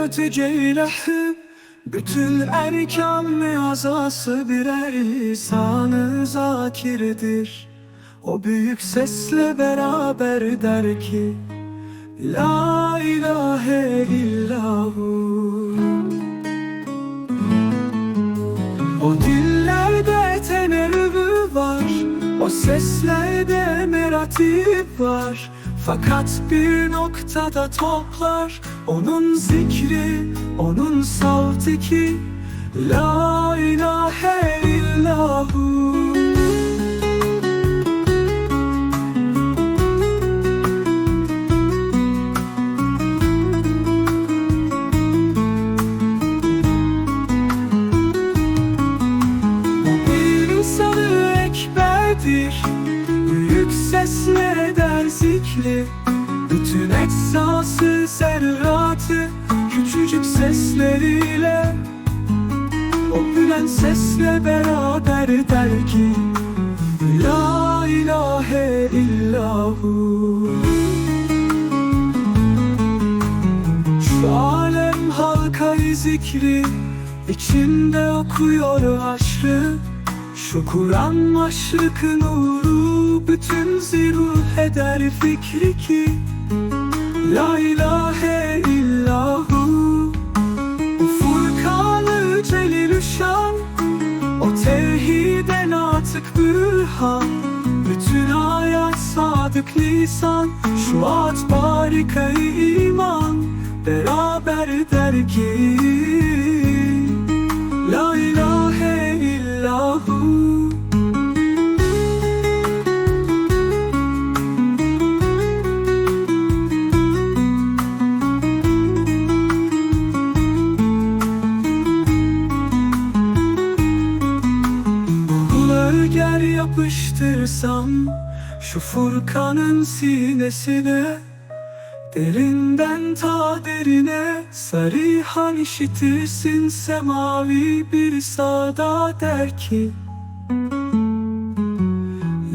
ötece ilahım Bütün erkan ve azası birer lisanı zakirdir. O büyük sesle beraber der ki La ilahe illahu. O dillerde tenervü var O seslerde meratip var Fakat bir noktada toplar Onun zikri, onun savtı ki La ilahe illahu. Bir insanı ekberdir zikri Bütün eksası zerratı Küçücük sesleriyle. O bülen sesle beraber der ki La ilahe illahu. Şu alem halkayı zikri içinde okuyor aşrı Şu Kur'an maşrıkı nuru Bütün ziruh eder fikri ki La ilahe illahu Furkanı celilüşşan O tevhide natık bürhan Bütün ayet sadık lisan Şu at barikayı iman Beraber der ki Gel yapıştırsam Şu Furkan'ın sinesine Derinden ta derine Sarihan işitirsin semavi bir sada der ki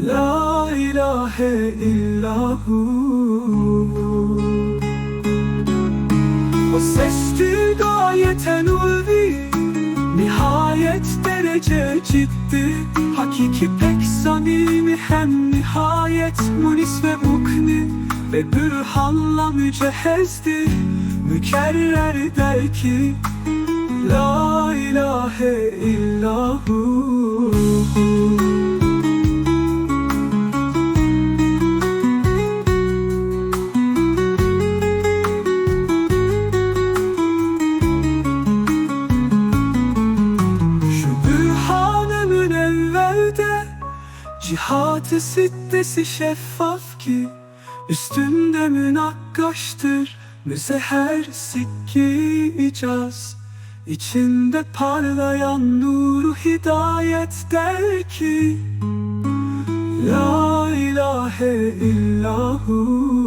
La ilahe illahu. O sestir gayeten ulvi Nihayet derece ciddi hem nihayet Munis ve mukni ve bürhanla mücehezdi Mükerrer der ki La ilahe illahu Cihat-ı sittesi şeffaf ki Üstünde münakkaştır. Müzeher sikki icaz İçinde parlayan nuru hidayet der ki La ilahe illahu